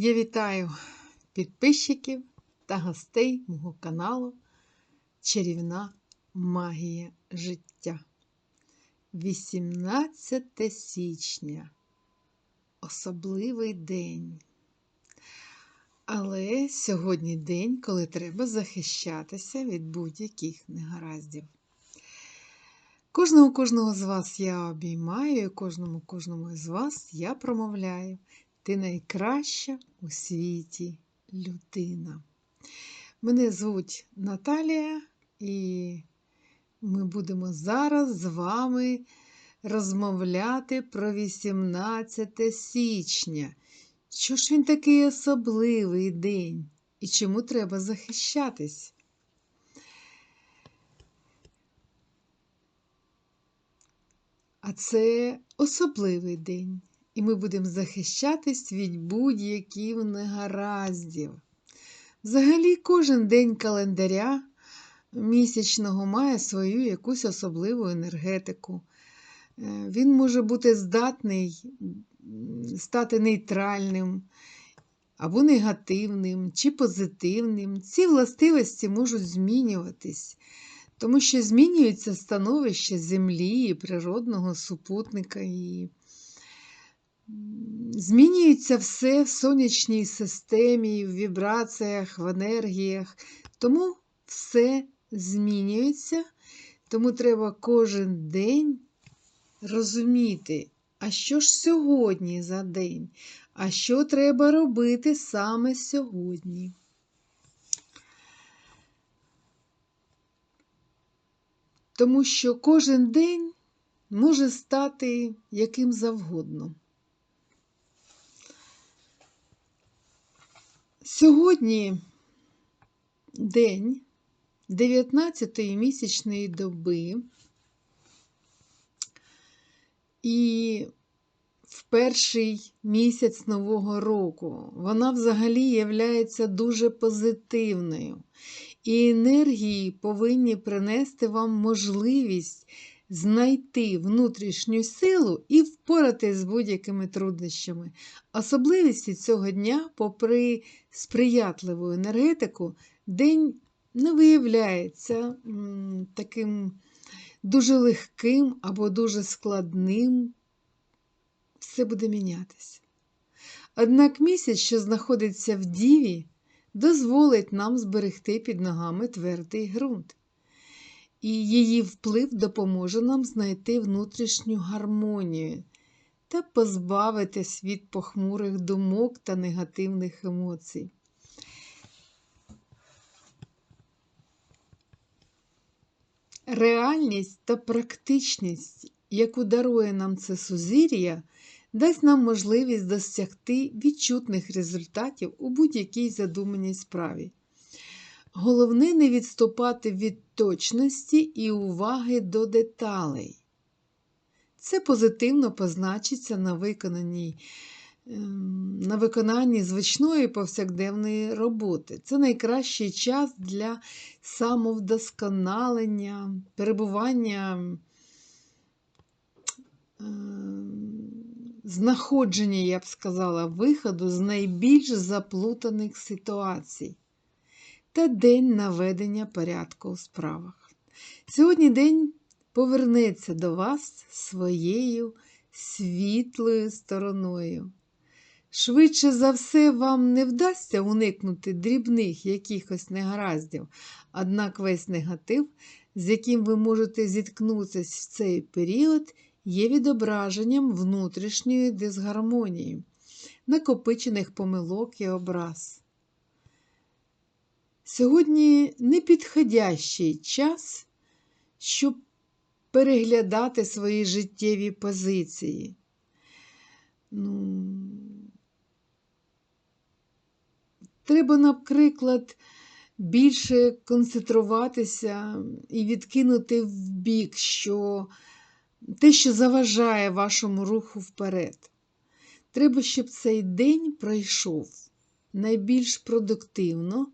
Я вітаю підписчиків та гостей мого каналу Чарівна магія життя. 18 січня. Особливий день. Але сьогодні день, коли треба захищатися від будь-яких негараздів. Кожного кожного з вас я обіймаю, і кожному кожному з вас я промовляю. Ти найкраща у світі людина. Мене звуть Наталія, і ми будемо зараз з вами розмовляти про 18 січня. Що ж він такий особливий день і чому треба захищатись? А це особливий день, і ми будемо захищатись від будь-яких негараздів. Взагалі, кожен день календаря місячного має свою якусь особливу енергетику. Е, Він може бути здатний стати нейтральним або негативним чи позитивним. Ці властивості можуть змінюватись, тому що змінюється становище Землі і природного супутника. І Змінюється все в сонячній системі, в вібраціях, в енергіях. Тому все змінюється, тому треба кожен день розуміти, а що ж сьогодні за день, а що треба робити саме сьогодні. Тому що кожен день може стати яким завгодно. Сьогодні день 19-ї місячної доби, і в перший місяць Нового року вона взагалі є дуже позитивною. І енергії повинні принести вам можливість знайти внутрішню силу і впоратись з будь-якими труднощами. Особливістю цього дня, попри сприятливу енергетику, день не виявляється таким дуже легким або дуже складним. Все буде мінятися. Однак місяць, що знаходиться в Діві, дозволить нам зберегти під ногами твердий ґрунт і її вплив допоможе нам знайти внутрішню гармонію та позбавитись від похмурих думок та негативних емоцій. Реальність та практичність, яку дарує нам це сузір'я, дасть нам можливість досягти відчутних результатів у будь-якій задуманій справі. Головне не відступати від точності і уваги до деталей. Це позитивно позначиться на виконанні ем, на виконанні звичної повсякденної роботи. Це найкращий час для самовдосконалення, перебування, ем, знаходження, я б сказала, виходу з найбільш заплутаних ситуацій та день наведення порядку у справах. Сьогодні день повернеться до вас своєю світлою стороною. Швидше за все, вам не вдасться уникнути дрібних якихось негараздів, однак весь негатив, з яким ви можете зіткнутися в цей період, є відображенням внутрішньої дисгармонії, накопичених помилок і образ. Сьогодні непідходящий час, щоб переглядати свої життєві позиції. Ну, Треба, наприклад, більше концентруватися і відкинути в бік, що те, що заважає вашому руху вперед. Треба, щоб цей день пройшов найбільш продуктивно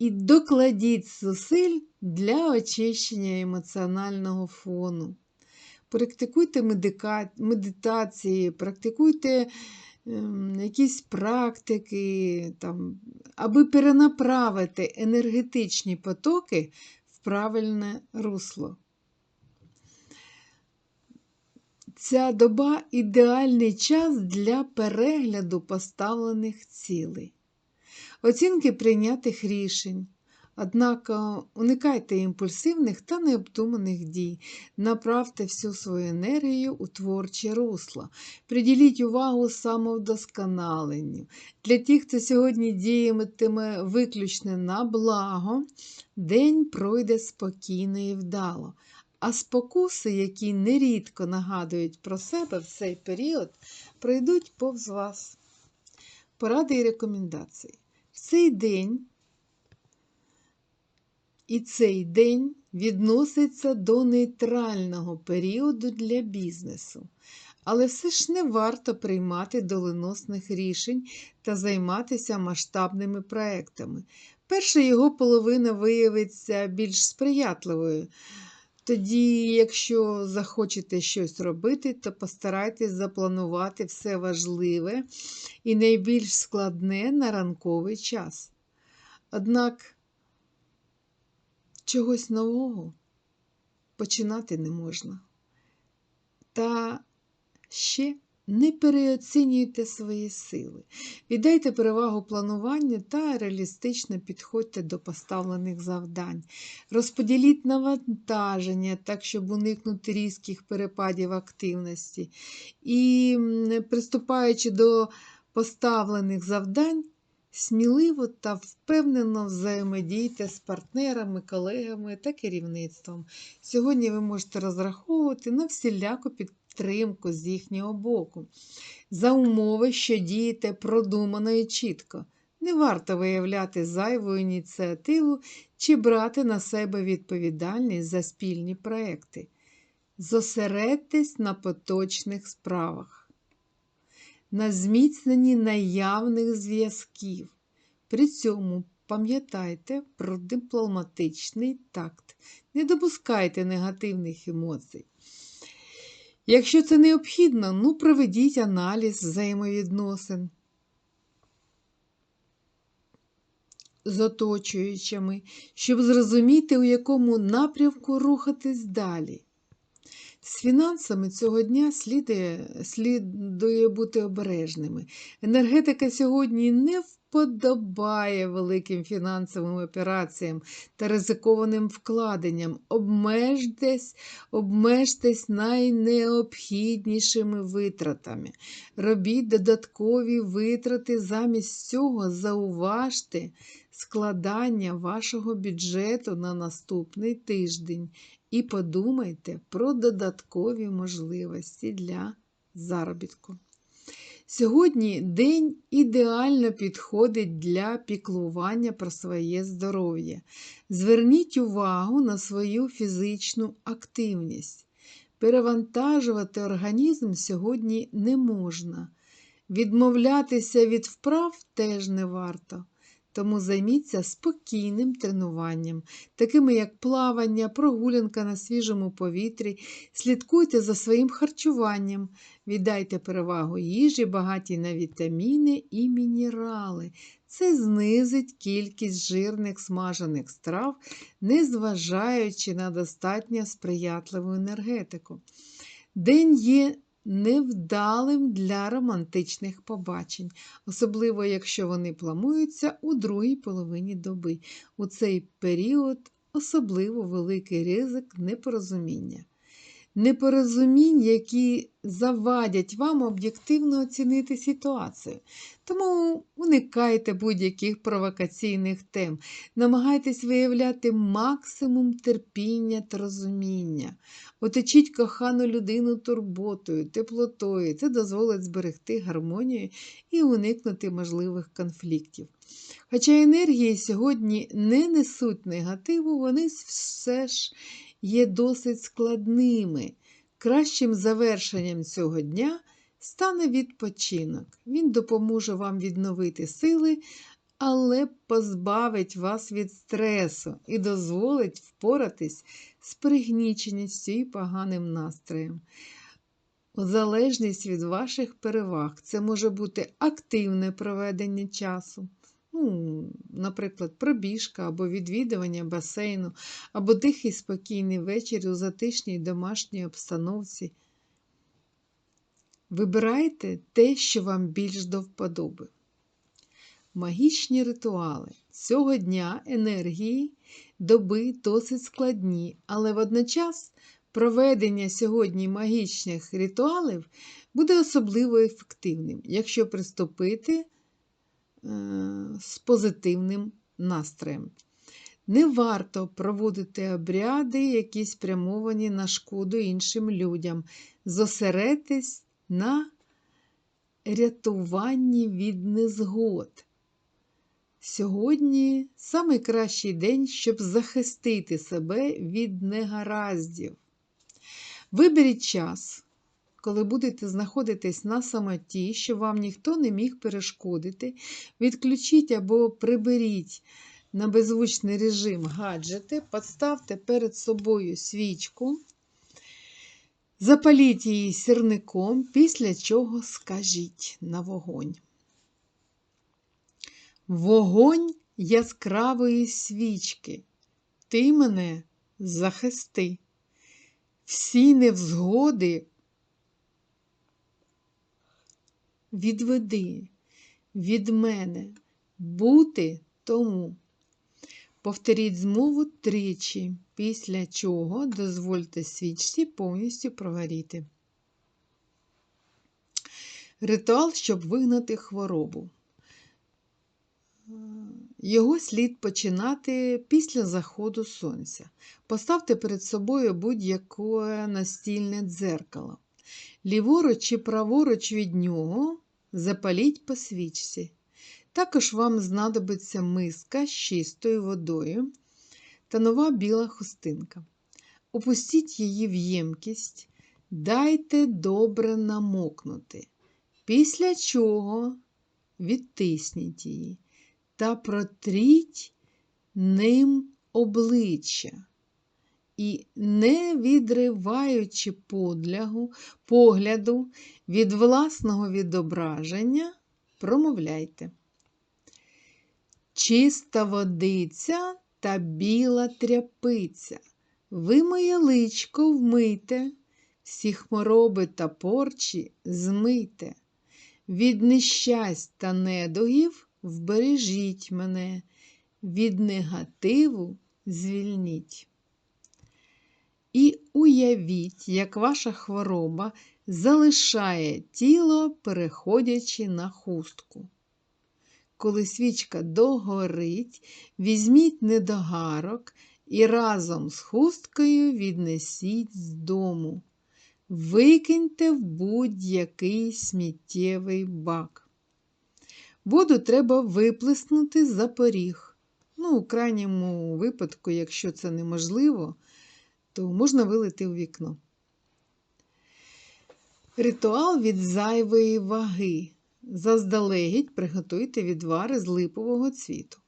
і докладіть зусиль для очищення емоціонального фону. Практикуйте медитації, практикуйте ем, якісь практики, там, аби перенаправити енергетичні потоки в правильне русло. Ця доба ідеальний час для перегляду поставлених цілей, оцінки прийнятих рішень. Однак уникайте імпульсивних та необдуманих дій, направте всю свою енергію у творче русло, приділіть увагу самовдосконаленню. Для тих, хто сьогодні діятиме виключно на благо, день пройде спокійно і вдало. А спокуси, які нерідко нагадують про себе в цей період, пройдуть повз вас. Поради і рекомендації. Цей день і цей день відноситься до нейтрального періоду для бізнесу. Але все ж не варто приймати доленосних рішень та займатися масштабними проектами. Перша його половина виявиться більш сприятливою. Тоді, якщо захочете щось робити, то постарайтесь запланувати все важливе і найбільш складне на ранковий час. Однак чогось нового починати не можна. Та ще не переоцінюйте свої сили. Віддайте перевагу плануванню та реалістично підходьте до поставлених завдань. Розподіліть навантаження так, щоб уникнути різких перепадів активності. І, приступаючи до поставлених завдань, Сміливо та впевнено взаємодійте з партнерами, колегами та керівництвом. Сьогодні ви можете розраховувати на всіляку підтримку з їхнього боку, за умови, що дієте продумано і чітко. Не варто виявляти зайву ініціативу чи брати на себе відповідальність за спільні проекти. Зосередьтесь на поточних справах на зміцненні наявних зв'язків. При цьому пам'ятайте про дипломатичний такт, не допускайте негативних емоцій. Якщо це необхідно, ну проведіть аналіз взаємовідносин з оточуючими, щоб зрозуміти, у якому напрямку рухатись далі. З фінансами цього дня слідує, слідує бути обережними. Енергетика сьогодні не вподобає великим фінансовим операціям та ризикованим вкладенням. Обмежтесь, обмежтесь найнеобхіднішими витратами. Робіть додаткові витрати, замість цього зауважте складання вашого бюджету на наступний тиждень і подумайте про додаткові можливості для заробітку. Сьогодні день ідеально підходить для піклування про своє здоров'я. Зверніть увагу на свою фізичну активність. Перевантажувати організм сьогодні не можна. Відмовлятися від вправ теж не варто. Тому займіться спокійним тренуванням, такими як плавання, прогулянка на свіжому повітрі, слідкуйте за своїм харчуванням, віддайте перевагу їжі, багаті на вітаміни і мінерали. Це знизить кількість жирних смажених страв, незважаючи на достатньо сприятливу енергетику. День є невдалим для романтичних побачень, особливо якщо вони плануються у другій половині доби. У цей період особливо великий ризик непорозуміння. Непорозумінь, які завадять вам об'єктивно оцінити ситуацію. Тому уникайте будь-яких провокаційних тем, намагайтесь виявляти максимум терпіння та розуміння. Оточіть кохану людину турботою, теплотою, це дозволить зберегти гармонію і уникнути можливих конфліктів. Хоча енергії сьогодні не несуть негативу, вони все ж є досить складними. Кращим завершенням цього дня стане відпочинок. Він допоможе вам відновити сили, але позбавить вас від стресу і дозволить впоратись з пригніченістю і поганим настроєм. залежність від ваших переваг. Це може бути активне проведення часу. Ну, Наприклад, пробіжка або відвідування басейну, або тихий спокійний вечір у затишній домашній обстановці. Вибирайте те, що вам більш до вподоби. Магічні ритуали. Цього дня енергії доби досить складні, але водночас проведення сьогодні магічних ритуалів буде особливо ефективним, якщо приступити з позитивним настроєм. Не варто проводити обряди, які спрямовані на шкоду іншим людям. Зосередьтесь на рятуванні від незгод. Сьогодні найкращий день, щоб захистити себе від негараздів. Виберіть час, коли будете знаходитись на самоті, щоб вам ніхто не міг перешкодити. Відключіть або приберіть на беззвучний режим гаджети, поставте перед собою свічку, запаліть її сірником, після чого скажіть на вогонь. Вогонь яскравої свічки, ти мене захисти. Всі невзгоди відведи від мене бути тому. Повторіть змову тричі, після чого дозвольте свічці повністю прогоріти. Ритуал, щоб вигнати хворобу. Його слід починати після заходу сонця. Поставте перед собою будь-яке настільне дзеркало. Ліворуч чи праворуч від нього запаліть по свічці. Також вам знадобиться миска з чистою водою та нова біла хустинка. Опустіть її в ємкість, дайте добре намокнути, після чого відтисніть її та протріть ним обличчя. І, не відриваючи подлягу, погляду від власного відображення, промовляйте. Чиста водиця та біла тряпиця. Ви моє личко вмийте, всі хвороби та порчі змийте. Від нещасть та недогів вбережіть мене, від негативу звільніть. І уявіть, як ваша хвороба залишає тіло, переходячи на хустку. Коли свічка догорить, візьміть недогарок і разом з хусткою віднесіть з дому. Викиньте в будь-який сміттєвий бак. Воду треба виплеснути за поріг. Ну, у крайньому випадку, якщо це неможливо, то можна вилити у вікно. Ритуал від зайвої ваги. Заздалегідь приготуйте відвари з липового цвіту.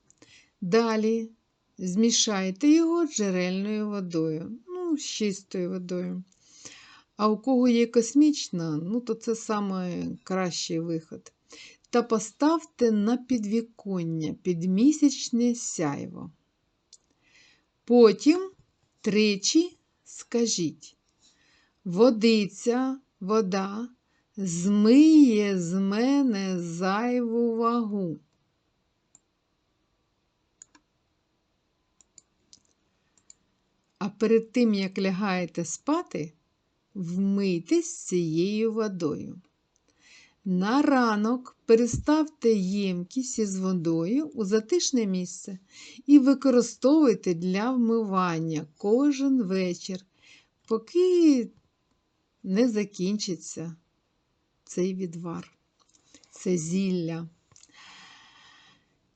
Далі змішайте його джерельною водою, ну, з чистою водою. А у кого є космічна, ну, то це найкращий виход та поставте на підвіконня підмісячне сяйво. Потім тричі скажіть, водиця, вода змиє з мене зайву вагу. А перед тим, як лягаєте спати, вмийтесь цією водою. На ранок переставте ємкість із водою у затишне місце і використовуйте для вмивання кожен вечір, поки не закінчиться цей відвар, це зілля.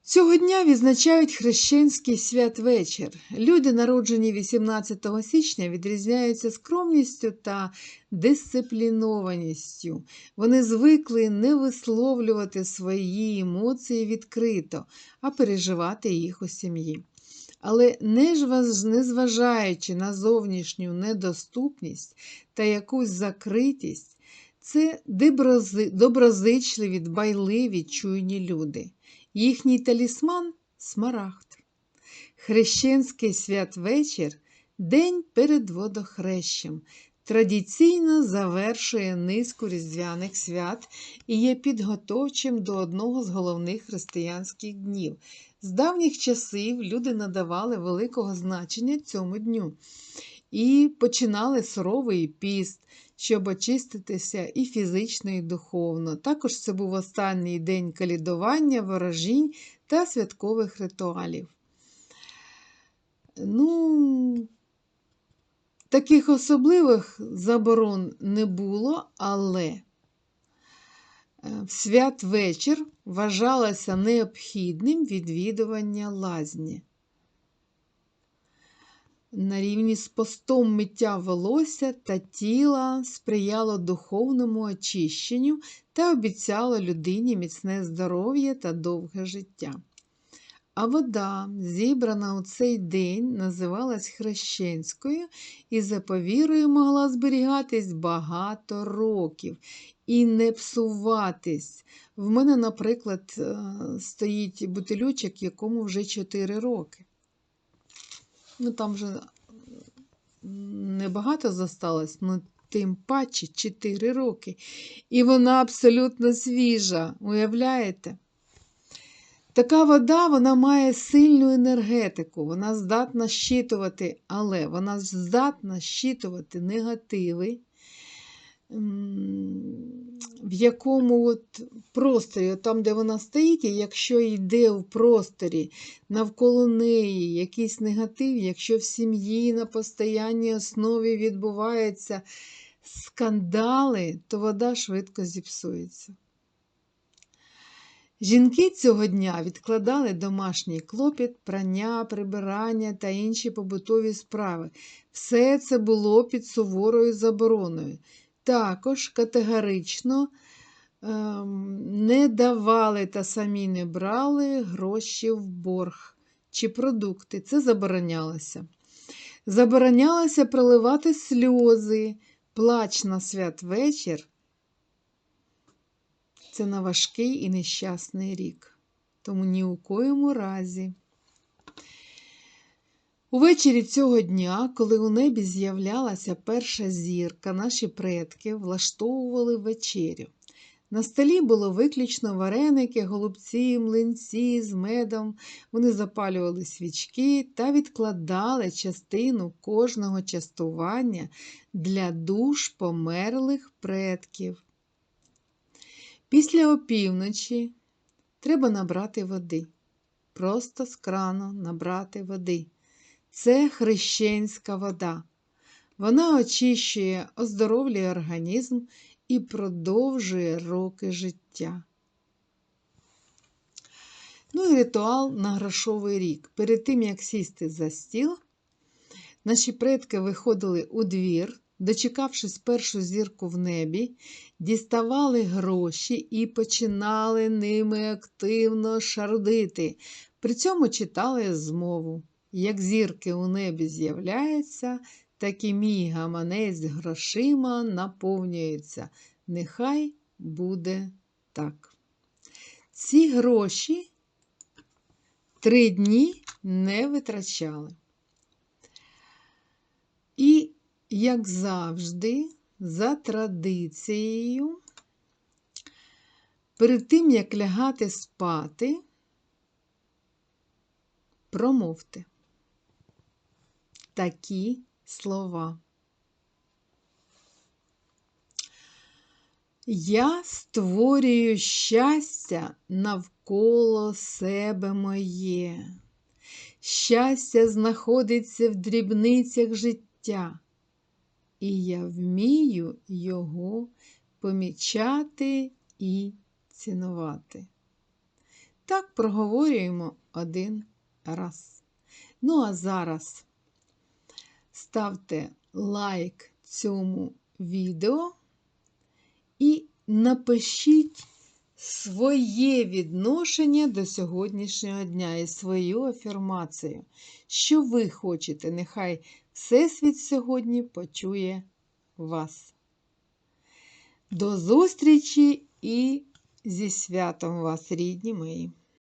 Цього дня відзначають хрещенський святвечір. Люди, народжені 18 січня, відрізняються скромністю та дисциплінованістю. Вони звикли не висловлювати свої емоції відкрито, а переживати їх у сім'ї. Але незважаючи на зовнішню недоступність та якусь закритість, Це доброзичливі, дбайливі, чуйні люди. Їхній талісман смарагд. Хрещенський святвечір день перед водохрещем. Традиційно завершує низку різдвяних свят і є підготовчим до одного з головних християнських днів. З давніх часів люди надавали великого значення цьому дню і починали суровий піст, щоб очиститися і фізично, і духовно. Також це був останній день калідування, ворожінь та святкових ритуалів. Ну, таких особливих заборон не було, але е, в святвечір вважалося необхідним відвідування лазні. На рівні з постом миття волосся та тіла сприяло духовному очищенню та обіцяло людині міцне здоров'я та довге життя. А вода, зібрана у цей день, називалась хрещенською і за повірою могла зберігатись багато років і не псуватись. В мене, наприклад, е, стоїть бутилючок, якому вже 4 роки. Ну, там вже небагато зосталось, але тим паче 4 роки. І вона абсолютно свіжа, уявляєте? Така вода вона має сильну енергетику, вона здатна щитувати, але вона здатна щитувати негативи, в якому от просторі, там, де вона стоїть, і якщо йде в просторі навколо неї якийсь негатив, якщо в сім'ї на постоянній основі відбуваються скандали, то вода швидко зіпсується. Жінки цього дня відкладали домашній клопіт, прання, прибирання та інші побутові справи. Все це було під суворою забороною. Також категорично ем, не давали та самі не брали гроші в борг чи продукти. Це заборонялося. Заборонялося проливати сльози, плач на святвечір це на важкий і нещасний рік. Тому ні у коєму разі. Увечері цього дня, коли у небі з'являлася перша зірка, наші предки влаштовували вечерю. На столі було виключно вареники, голубці, млинці з медом. Вони запалювали свічки та відкладали частину кожного частування для душ померлих предків. Після опівночі треба набрати води. Просто з крану набрати води. Це хрещенська вода. Вона очищує, оздоровлює організм і продовжує роки життя. Ну і ритуал на грошовий рік. Перед тим, як сісти за стіл, наші предки виходили у двір, дочекавшись першу зірку в небі, діставали гроші і починали ними активно шардити. При цьому читали змову. Як зірки у небі з'являються, так і мій гаманець грошима наповнюється. Нехай буде так. Ці гроші три дні не витрачали. І, як завжди, за традицією, перед тим, як лягати спати, промовте такі слова. Я створюю щастя навколо себе моє. Щастя знаходиться в дрібницях життя і я вмію його помічати і цінувати. Так проговорюємо один раз. Ну, а зараз ставте лайк цьому відео і напишіть своє відношення до сьогоднішнього дня і свою афірмацію. Що ви хочете, нехай Всесвіт сьогодні почує вас. До зустрічі і зі святом вас, рідні мої!